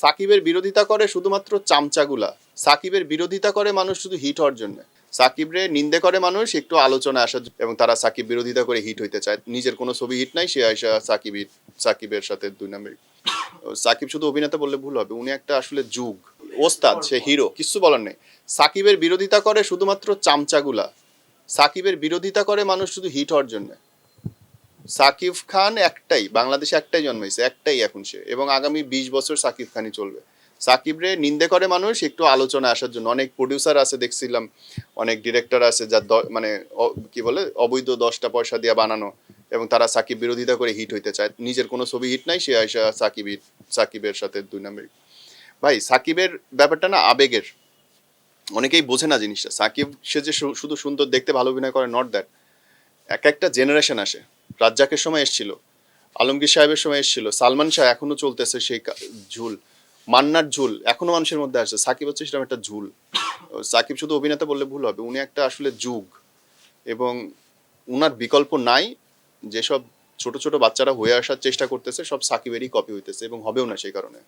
সাকিবের বিরোধিতা করে শুধুমাত্র চামচাগুলা। সাকিবের বিরোধিতা করে মানুষ শুধু হিট হওয়ার জন্য। সাকিবরে নিন্দে করে মানুষ একটু আলোচনা আসার এবং তারা সাকিব বিরোধিতা করে হিট হইতে চায়। নিজের কোনো ছবি হিট নাই সে আয়সা সাকিব hit, সাকিবের সাথে দুই নম্বর সাকিব শুধু অভিনেতা বললে ভুল হবে উনি একটা আসলে যুগ। ওস্তাদ সে হিরো কিছু বলার নেই। সাকিবের বিরোধিতা করে শুধুমাত্র চামচাগুলা। সাকিবের বিরোধিতা করে মানুষ শুধু হিট হওয়ার জন্য। সাকিব খান একটাই বাংলাদেশে একটাই জন্মাইছে একটাই এখন সে। এবং আগামী বিশ বছর সাকিব খানই চলবে। সাকিব রে নিন্দে করে মানুষ একটু আলোচনা আসার জন্য। অনেক প্রডিউসার আছে দেখছিলাম অনেক ডিরেক্টর আছে যার মানে কি বলে অবৈধ দশটা পয়সা দিয়ে বানানো এবং তারা সাকিব বিরোধিতা করে হিট হইতে চায়। নিজের কোনো ছবি হিট নাই সে আয়সা সাকিব hit, সাকিবের সাথে দুই নম্বর ভাই সাকিবের ব্যাপারটা না আবেগের। অনেকেই বোঝে না জিনিসটা। সাকিব সে যে শুধু সুন্দর দেখতে ভালো অভিনয় করে নট দ্যাট এক একটা জেনারেশন আসে। রাজ্জাকের সময় এসেছিল, আলমগীর সাহেবের সময় এসেছিল, সালমান শাহ এখনও চলতেছে সেই ঝুল, মান্নার ঝুল, এখনও মানুষের মধ্যে আসছে। সাকিব হচ্ছে সেরকম একটা ঝুল। সাকিব শুধু অভিনেতা বললে ভুল হবে, উনি একটা আসলে যুগ। এবং উনার বিকল্প নাই, যেসব ছোট ছোট বাচ্চারা হয়ে আসার চেষ্টা করতেছে, সব সাকিবেরই কপি হইতেছে এবং হবেও না সেই কারণে।